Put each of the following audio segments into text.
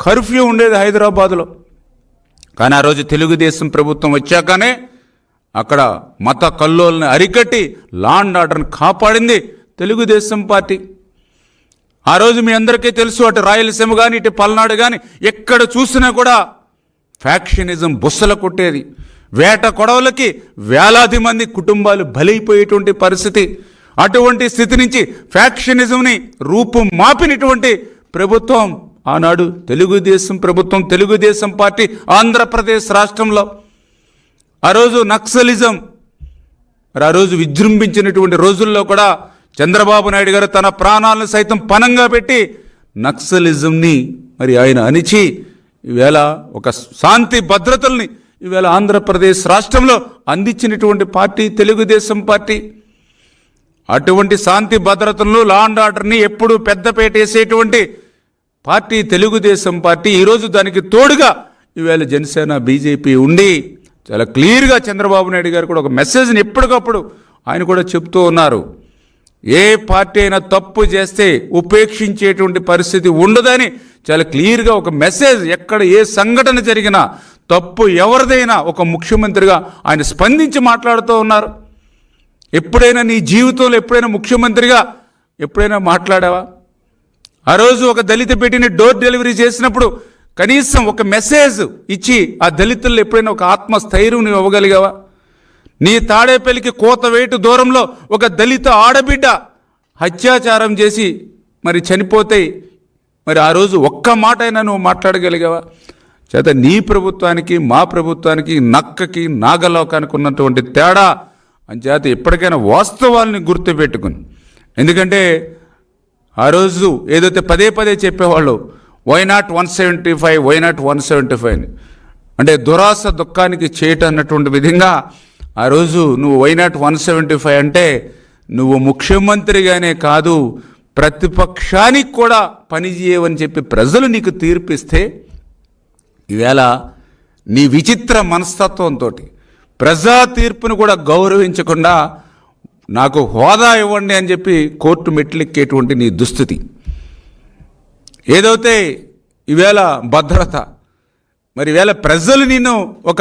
Curfew ఉండేది హైదరాబాద్లో. కానీ ఆ రోజు తెలుగుదేశం ప్రభుత్వం వచ్చాకనే అక్కడ మత కల్లోల్ని అరికట్టి లాండ్ ఆర్డర్ని కాపాడింది తెలుగుదేశం పార్టీ. ఆ రోజు మీ అందరికీ తెలుసు అటు రాయలసీమ కానీ ఇటు పల్నాడు కానీ ఎక్కడ చూసినా కూడా ఫ్యాక్షనిజం బుస్సల కొట్టేది. వేట కొడవలకి వేలాది మంది కుటుంబాలు బలైపోయేటువంటి పరిస్థితి. అటువంటి స్థితి నుంచి ఫ్యాక్షనిజంని రూపు మాపినటువంటి ప్రభుత్వం ఆనాడు తెలుగుదేశం ప్రభుత్వం తెలుగుదేశం పార్టీ ఆంధ్రప్రదేశ్ రాష్ట్రంలో ఆ రోజు నక్సలిజం మరి ఆ రోజు విజృంభించినటువంటి రోజుల్లో కూడా చంద్రబాబు నాయుడు గారు తన ప్రాణాలను సైతం పనంగా పెట్టి నక్సలిజంని మరి ఆయన అణిచి ఈవేళ ఒక శాంతి భద్రతల్ని ఈవేళ ఆంధ్రప్రదేశ్ రాష్ట్రంలో అందించినటువంటి పార్టీ తెలుగుదేశం పార్టీ. అటువంటి శాంతి భద్రతలను లా అండ్ ఆర్డర్ని ఎప్పుడు పెద్దపేట వేసేటువంటి పార్టీ తెలుగుదేశం పార్టీ ఈరోజు దానికి తోడుగా ఈవేళ జనసేన బీజేపీ ఉండి చాలా క్లియర్గా చంద్రబాబు నాయుడు గారు కూడా ఒక మెసేజ్ని ఎప్పటికప్పుడు ఆయన కూడా చెప్తూ ఉన్నారు. ఏ పార్టీ అయినా తప్పు చేస్తే ఉపేక్షించేటువంటి పరిస్థితి ఉండదని చాలా క్లియర్గా ఒక మెసేజ్ ఎక్కడ ఏ సంఘటన జరిగినా తప్పు ఎవరిదైనా ఒక ముఖ్యమంత్రిగా ఆయన స్పందించి మాట్లాడుతూ ఉన్నారు. ఎప్పుడైనా నీ జీవితంలో ఎప్పుడైనా ముఖ్యమంత్రిగా ఎప్పుడైనా మాట్లాడావా? ఆ రోజు ఒక దళిత పెట్టిన డోర్ డెలివరీ చేసినప్పుడు కనీసం ఒక మెసేజ్ ఇచ్చి ఆ దళితుల్లో ఎప్పుడైనా ఒక ఆత్మస్థైర్యం నువ్వు ఇవ్వగలిగావా? నీ తాడేపల్లికి కోత వేటు దూరంలో ఒక దళిత ఆడబిడ్డ అత్యాచారం చేసి మరి చనిపోతే మరి ఆ రోజు ఒక్క మాట అయినా నువ్వు మాట్లాడగలిగావా? చేత నీ ప్రభుత్వానికి మా ప్రభుత్వానికి నక్కకి నాగలోకానికి ఉన్నటువంటి తేడా అంచేత ఎప్పటికైనా వాస్తవాల్ని గుర్తుపెట్టుకుని. ఎందుకంటే ఆ రోజు ఏదైతే పదే పదే చెప్పేవాళ్ళు why not one seventy five why not one seventy five అని. అంటే దురాశ దుఃఖానికి చేయటం అన్నటువంటి విధంగా ఆ రోజు నువ్వు why not one seventy five అంటే నువ్వు ముఖ్యమంత్రిగానే కాదు ప్రతిపక్షానికి కూడా పనిచేయవని చెప్పి ప్రజలు నీకు తీర్పిస్తే ఈవేళ నీ విచిత్ర మనస్తత్వంతో ప్రజా తీర్పును కూడా గౌరవించకుండా నాకు హోదా ఇవ్వండి అని చెప్పి కోర్టు మెట్లెక్కేటువంటి నీ దుస్థితి. ఏదైతే ఈవేళ భద్రత మరి వేళ ప్రజలు నిన్ను ఒక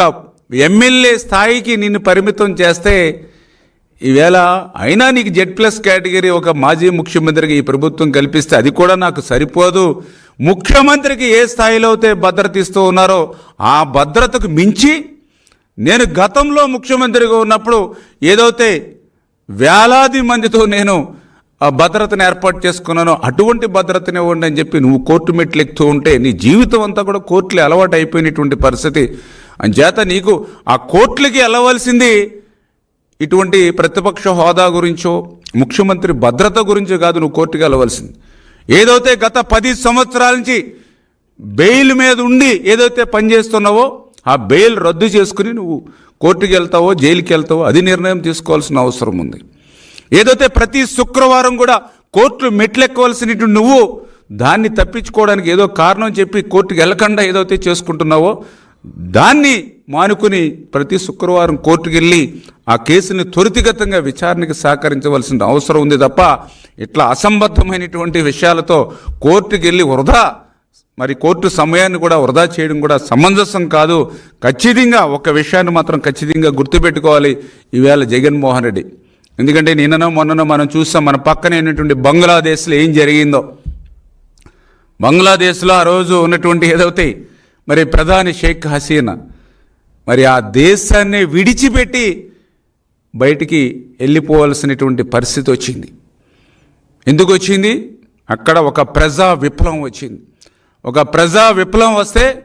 ఎమ్మెల్యే స్థాయికి నిన్ను పరిమితం చేస్తే ఈవేళ అయినా నీకు జెడ్ ప్లస్ కేటగిరీ ఒక మాజీ ముఖ్యమంత్రికి ఈ ప్రభుత్వం కల్పిస్తే అది కూడా నాకు సరిపోదు. ముఖ్యమంత్రికి ఏ స్థాయిలో అయితే భద్రత ఇస్తూ ఉన్నారో ఆ భద్రతకు మించి నేను గతంలో ముఖ్యమంత్రిగా ఉన్నప్పుడు ఏదైతే వేలాది మందితో నేను ఆ భద్రతను ఏర్పాటు చేసుకున్నాను. అటువంటి భద్రతని ఇవ్వండి అని చెప్పి నువ్వు కోర్టు మెట్లు ఎక్కుతూ ఉంటే నీ జీవితం అంతా కూడా కోర్టులు అలవాటు అయిపోయినటువంటి పరిస్థితి. అంచేత నీకు ఆ కోర్టులకి వెళ్ళవలసింది ఇటువంటి ప్రతిపక్ష హోదా గురించో ముఖ్యమంత్రి భద్రత గురించో కాదు నువ్వు కోర్టుకి వెళ్ళవలసింది. ఏదైతే గత పది సంవత్సరాల నుంచి బెయిల్ మీద ఉండి ఏదైతే పనిచేస్తున్నావో ఆ బెయిల్ రద్దు చేసుకుని నువ్వు కోర్టుకి వెళ్తావో జైలుకి వెళ్తావో అది నిర్ణయం తీసుకోవాల్సిన అవసరం ఉంది. ఏదైతే ప్రతి శుక్రవారం కూడా కోర్టులు మెట్లెక్కవలసినటువంటి నువ్వు దాన్ని తప్పించుకోవడానికి ఏదో కారణం చెప్పి కోర్టుకి వెళ్ళకుండా ఏదైతే చేసుకుంటున్నావో దాన్ని మానుకుని ప్రతి శుక్రవారం కోర్టుకు వెళ్ళి ఆ కేసుని త్వరితగతంగా విచారణకి సహకరించవలసిన అవసరం ఉంది తప్ప ఇట్లా అసంబద్ధమైనటువంటి విషయాలతో కోర్టుకు వెళ్ళి వృధా మరి కోర్టు సమయాన్ని కూడా వృధా చేయడం కూడా సమంజసం కాదు. ఖచ్చితంగా ఒక విషయాన్ని మాత్రం ఖచ్చితంగా గుర్తుపెట్టుకోవాలి ఈవేళ జగన్మోహన్ రెడ్డి. ఎందుకంటే నిన్ననో మొన్ననో మనం చూస్తాం మన పక్కనే ఉన్నటువంటి బంగ్లాదేశ్లో ఏం జరిగిందో. బంగ్లాదేశ్లో ఆ రోజు ఉన్నటువంటి ఏదైతే మరి ప్రధాని షేక్ హసీనా మరి ఆ దేశాన్ని విడిచిపెట్టి బయటికి వెళ్ళిపోవలసినటువంటి పరిస్థితి వచ్చింది. ఎందుకు వచ్చింది? అక్కడ ఒక ప్రజా విప్లవం వచ్చింది. ఒక ప్రజా విప్లవం వస్తే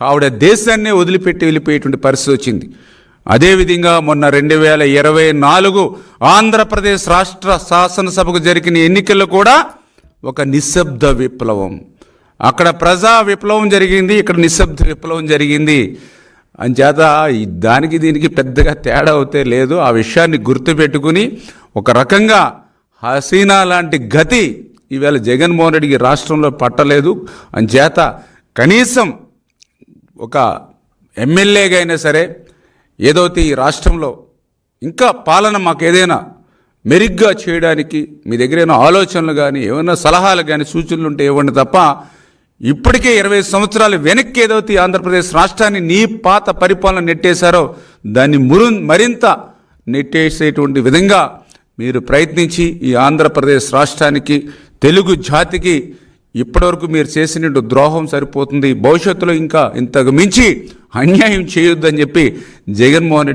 ఆవిడ దేశాన్నే వదిలిపెట్టి వెళ్ళిపోయేటువంటి పరిస్థితి వచ్చింది. అదేవిధంగా మొన్న రెండు వేల ఇరవై నాలుగు ఆంధ్రప్రదేశ్ రాష్ట్ర శాసనసభకు జరిగిన ఎన్నికల్లో కూడా ఒక నిశ్శబ్ద విప్లవం. అక్కడ ప్రజా విప్లవం జరిగింది ఇక్కడ నిశ్శబ్ద విప్లవం జరిగింది. అంచేత దానికి దీనికి పెద్దగా తేడా అవుతే లేదు. ఆ విషయాన్ని గుర్తుపెట్టుకుని ఒక రకంగా హసీనా లాంటి గతి ఈవేళ జగన్మోహన్ రెడ్డికి రాష్ట్రంలో పట్టలేదు. అంచేత కనీసం ఒక ఎమ్మెల్యేగా అయినా సరే ఏదైతే ఈ రాష్ట్రంలో ఇంకా పాలన మాకు ఏదైనా మెరుగ్గా చేయడానికి మీ దగ్గర ఏమైనా ఆలోచనలు కానీ ఏమైనా సలహాలు కానీ సూచనలు ఉంటే ఇవ్వండి తప్ప ఇప్పటికే ఇరవై సంవత్సరాలు వెనక్కి ఏదైతే ఆంధ్రప్రదేశ్ రాష్ట్రాన్ని నీ పాత పరిపాలన నెట్టేశారో దాన్ని మురు మరింత నెట్టేసేటువంటి విధంగా మీరు ప్రయత్నించి ఈ ఆంధ్రప్రదేశ్ రాష్ట్రానికి తెలుగు జాతికి ఇప్పటివరకు మీరు చేసిన ద్రోహం సరిపోతుంది. భవిష్యత్తులో ఇంకా ఇంతకు మించి అన్యాయం చేయొద్దని చెప్పి జగన్మోహన్ రెడ్డి